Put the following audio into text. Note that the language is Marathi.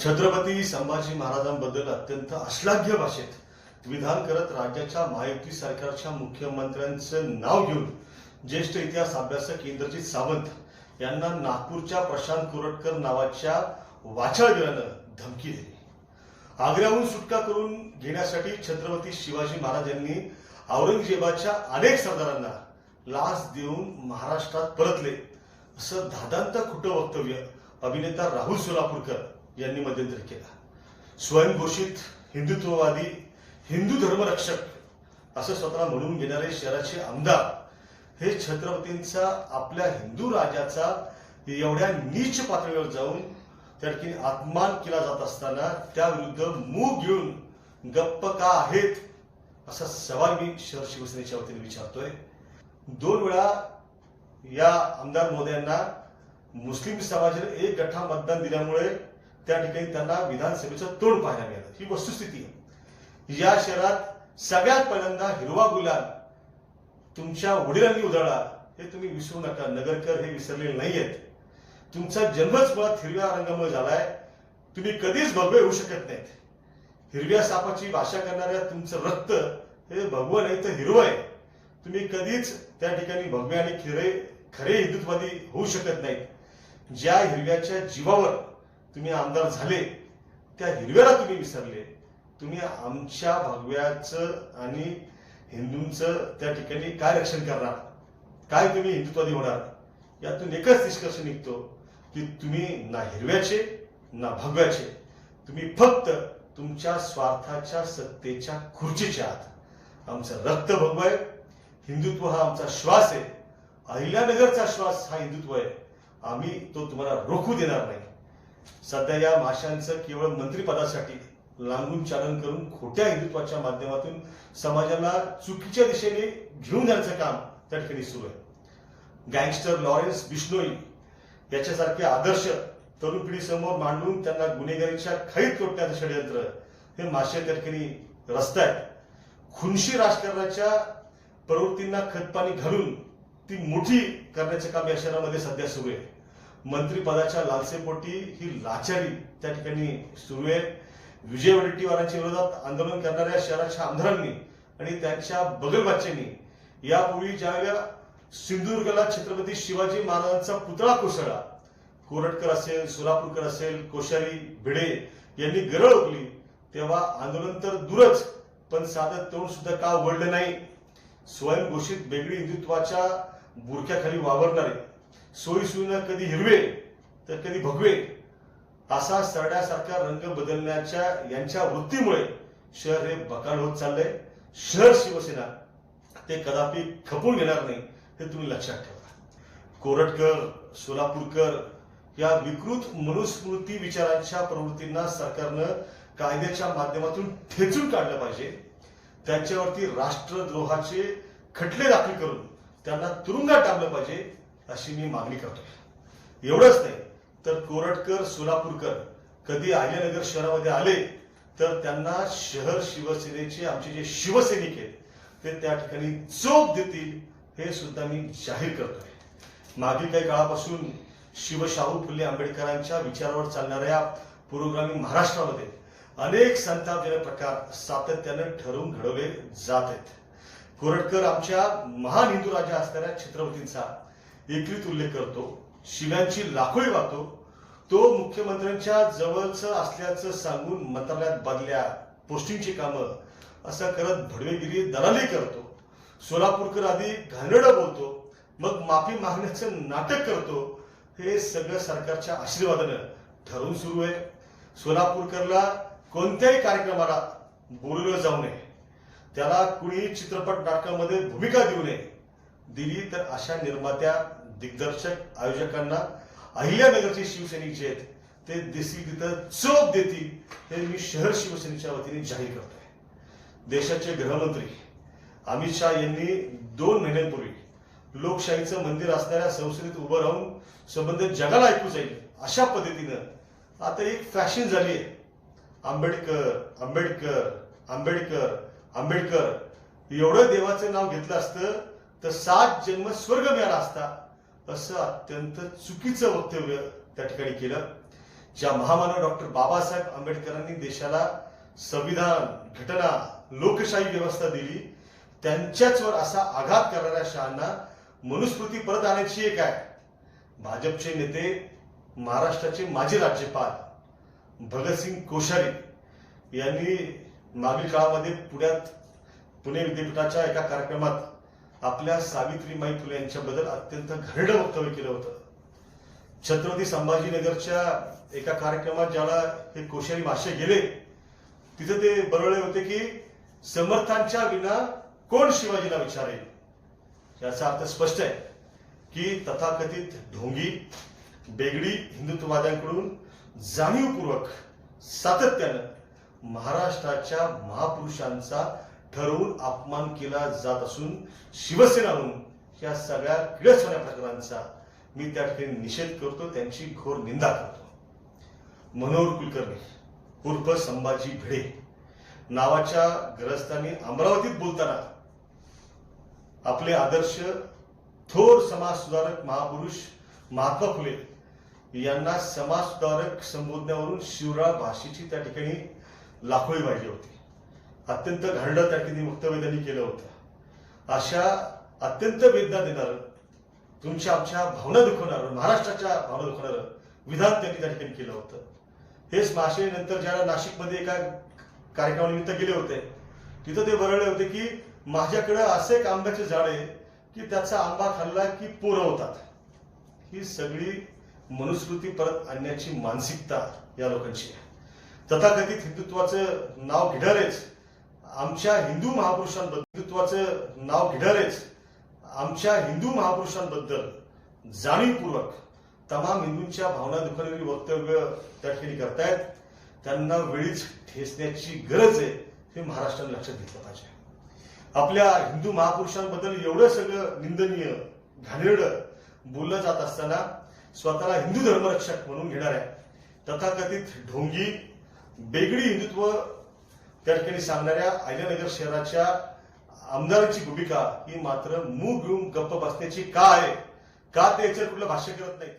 छत्रपती संभाजी महाराजांबद्दल अत्यंत अश्लाघ्य भाषेत विधान करत राज्याच्या महायुती सरकारच्या मुख्यमंत्र्यांचं नाव घेऊन ज्येष्ठ इतिहास अभ्यासक इंद्रजित सावंत यांना नागपूरच्या प्रशांत कोरटकर नावाच्या वाचाळवीरानं धमकी दिली. आग्र्याहून सुटका करून घेण्यासाठी छत्रपती शिवाजी महाराज यांनी औरंगजेबाच्या अनेक सरदारांना लाच देऊन महाराष्ट्रात परतले असं धादांत खोटं वक्तव्य अभिनेता राहुल सोलापूरकर यांनी मध्यंतरी केला. स्वयंघोषित हिंदुत्ववादी हिंदू धर्मरक्षक असं स्वतःला म्हणून घेणारे शहराचे आमदार हे छत्रपतींचा आपल्या हिंदू राजाचा एवढ्या नीच पातळीवर जाऊन त्या ठिकाणी अपमान केला जात असताना त्याविरुद्ध मूग घेऊन गप्प का आहेत असा सवाल मी शहर शिवसेनेच्या वतीने विचारतोय. दोन वेळा या आमदार महोदयांना मुस्लिम समाजाने एक गठ्ठा मतदान दिल्यामुळे त्या ठिकाणी त्यांना विधानसभेचं तोंड पाहायला मिळालं. ही वस्तुस्थिती आहे. या शहरात सगळ्यात पहिल्यांदा हिरवा गुलाब तुमच्या वडिलांनी उधळला. हे तुम्ही विसरू नका. नगरकर हे विसरलेले नाहीयेत. तुमचा जन्मच मुळात हिरव्या रंगामुळे झालाय. तुम्ही कधीच भगवे होऊ शकत नाहीत. हिरव्या सापाची भाषा करणाऱ्या तुमचं रक्त हे भगवं नाही तर हिरवं आहे. तुम्ही कधीच त्या ठिकाणी भगवे आणि खिरे खरे हिंदुत्ववादी होऊ शकत नाहीत. ज्या हिरव्याच्या जीवावर तुम्ही आमदार झाले त्या हिरव्याला तुम्ही विसरले. तुम्ही आमच्या भगव्याचं आणि हिंदूंचं त्या ठिकाणी काय रक्षण करणार? काय तुम्ही हिंदुत्वादी होणार? यातून एकच निष्कर्ष निघतो की तुम्ही ना हिरव्याचे ना भगव्याचे. तुम्ही फक्त तुमच्या स्वार्थाच्या सत्तेच्या खुर्चीच्या आहात. आमचं रक्त भगव आहे. हिंदुत्व हा आमचा श्वास आहे. अहिल्यानगरचा श्वास हा हिंदुत्व आहे. आम्ही तो तुम्हाला रोखू देणार नाही. सध्या या माशांचं केवळ मंत्रिपदासाठी लांबून चालन करून खोट्या हिंदुत्वाच्या माध्यमातून समाजाला चुकीच्या दिशेने घेऊन जाण्याचं काम त्या ठिकाणी सुरू आहे. गँगस्टर लॉरेन्स बिश्नोई याच्यासारखे आदर्श तरुण पिढीसमोर मांडून त्यांना गुन्हेगारीच्या खैत तोडण्याचं षडयंत्र हे मासे त्या ठिकाणी आहेत खुनशी राजकारणाच्या प्रवृत्तींना खतपाणी घालून ती मोठी करण्याचं काम या शहरामध्ये सध्या सुरू आहे. मंत्रिपदाच्या लालसेपोटी ही लाचारी त्या ठिकाणी सुरू आहे. विजय वडेट्टीवारांच्या विरोधात आंदोलन करणाऱ्या शहराच्या आमदारांनी आणि त्यांच्या बगलबाच्यांनी यापूर्वी ज्यावेळेला सिंधुदुर्गला छत्रपती शिवाजी महाराजांचा पुतळा कोसळला कोरटकर असेल सोलापूरकर असेल कोश्यारी भिडे यांनी गरळ ओकली तेव्हा आंदोलन तर दूरच पण साधं तोंड सुद्धा का उघडलं नाही? स्वयंघोषित बेगडी हिंदुत्वाच्या बुरख्याखाली वावरणारे सोयी सुविधा कधी हिरवे तर कधी भगवे. असा सरड्यासारखा रंग बदलण्याच्या यांच्या वृत्तीमुळे शहर हे बकाल होत चाललंय. शहर शिवसेना ते कदापि खपून घेणार नाही हे तुम्ही लक्षात ठेवा. कोरटकर सोलापूरकर या विकृत मनुस्मृती विचारांच्या प्रवृत्तींना सरकारनं कायद्याच्या माध्यमातून ठेचून काढलं पाहिजे. त्यांच्यावरती राष्ट्रद्रोहाचे खटले दाखल करून त्यांना तुरुंगात टाकलं पाहिजे. अशी मी मागणी करतो एवढंच नाही तर कोरटकर सोलापूरकर कधी अहिल्यानगर शहरामध्ये आले तर त्यांना शहर शिवसेनेचे आमचे जे शिवसैनिक आहेत ते त्या ठिकाणी चोप देतील हे सुद्धा मी जाहीर करतोय. मागील काही काळापासून शिवशाहू फुले आंबेडकरांच्या विचारावर चालणाऱ्या पुरोगामी महाराष्ट्रामध्ये अनेक संतापजनक प्रकार सातत्यानं ठरवून घडवले जात आहेत. कोरटकर आमच्या महान हिंदू राजा असणाऱ्या छत्रपतींचा एकरीत उल्लेख करतो शिव्यांची लाखोळी वाहतो तो मुख्यमंत्र्यांच्या जवळचं असल्याचं सांगून मंत्रालयात बदल्या पोस्टिंगची कामं असं करत भडवेगिरी दलाली करतो. सोलापूरकर आधी घाणेरडं बोलतो मग माफी मागण्याचं नाटक करतो हे सगळं सरकारच्या आशीर्वादानं ठरवून सुरू आहे. सोलापूरकरला कोणत्याही कार्यक्रमाला बोलवलं जाऊ नये. त्याला कुणी चित्रपट नाटकामध्ये भूमिका देऊ नये. दिली तर अशा निर्मात्या दिग्दर्शक आयोजकांना अहिल्यानगरचे शिवसैनिक जे आहेत ते देसी तिथं चोप देतील हे मी शहर शिवसेनेच्या वतीने जाहीर करतोय. देशाचे गृहमंत्री अमित शहा यांनी दोन महिन्यांपूर्वी लोकशाहीचं मंदिर असणाऱ्या संसदेत उभं राहून संबंधित जगाला ऐकू जाईल अशा पद्धतीनं आता एक फॅशन झाली आहे. आंबेडकर आंबेडकर आंबेडकर आंबेडकर. एवढं देवाचं नाव घेतलं असतं तर सात जन्म स्वर्ग मिळाला असता. असं अत्यंत चुकीचं वक्तव्य त्या ठिकाणी केलं. ज्या महामानव डॉक्टर बाबासाहेब आंबेडकरांनी देशाला संविधान घटना लोकशाही व्यवस्था दिली त्यांच्याचवर असा आघात करणाऱ्या शहांना मनुस्मृती परत आणायची आहे. भाजपचे नेते महाराष्ट्राचे माजी राज्यपाल भगतसिंग कोश्यारी यांनी मागील काळामध्ये पुण्यात पुणे विद्यापीठाच्या एका कार्यक्रमात आपल्या सावित्रीमाई फुले यांच्याबद्दल अत्यंत घरडं वक्तव्य केलं होतं. छत्रपती संभाजीनगरच्या एका कार्यक्रमात ज्याला हे कोश्यारी भाषे गेले तिथे ते बरळले होते की समर्थांच्या विना कोण शिवाजीला विचारेल? याचा अर्थ स्पष्ट आहे की तथाकथित ढोंगी बेगडी हिंदुत्ववाद्यांकडून जाणीवपूर्वक सातत्यानं महाराष्ट्राच्या महापुरुषांचा ठरवून अपमान केला जात असून शिवसेना म्हणून या सगळ्या किळसवाण्या प्रकारांचा मी त्या ठिकाणी निषेध करतो त्यांची घोर निंदा करतो. मनोहर कुलकर्णी उर्फ संभाजी भिडे नावाच्या ग्रस्तांनी अमरावतीत बोलताना आपले आदर्श थोर समाजसुधारक महापुरुष महात्मा फुले यांना समाजसुधारक संबोधण्यावरून शिवराळ भाषेची त्या ठिकाणी लाखोळी पाहिजे होती. अत्यंत घाणडं त्या ठिकाणी वक्तव्य त्यांनी केलं होतं. अशा अत्यंत वेदना देणारं तुमच्या आमच्या भावना दुखवणारं महाराष्ट्राच्या भावना दुखवणारं विधान त्यांनी त्या ठिकाणी केलं होतं. हेच माशे नंतर ज्याला नाशिकमध्ये एका कार्यक्रमानिमित्त गेले होते तिथं ते बरळले होते की माझ्याकडे असं एक आंब्याचे झाड आहे की त्याचा आंबा खाल्ला की पोरं होतात. ही सगळी मनुस्मृती परत आणण्याची मानसिकता या लोकांची आहे. तथाकथित हिंदुत्वाचं नाव घेणारेच आमच्या हिंदू महापुरुषांबद्दल हिंदुत्वाचं नाव घेणारेच आमच्या हिंदू महापुरुषांबद्दल जाणीवपूर्वक तमाम हिंदूंच्या भावना दुखवणारी वक्तव्य त्या ठिकाणी करतायत. त्यांना वेळीच ठेचण्याची गरज आहे हे महाराष्ट्राने लक्षात घेतलं पाहिजे. आपल्या हिंदू महापुरुषांबद्दल एवढं सगळं निंदनीय घाणेरडं बोललं जात असताना स्वतःला हिंदू धर्मरक्षक म्हणून घेणाऱ्या तथाकथित ढोंगी बेगडी हिंदुत्व त्या ठिकाणी सांगणाऱ्या अहिल्यानगर शहराच्या आमदारांची भूमिका ही मात्र मूग घेऊन गप्प बसण्याची का आहे? का ते याच्यावर कुठलं भाष्य करत नाही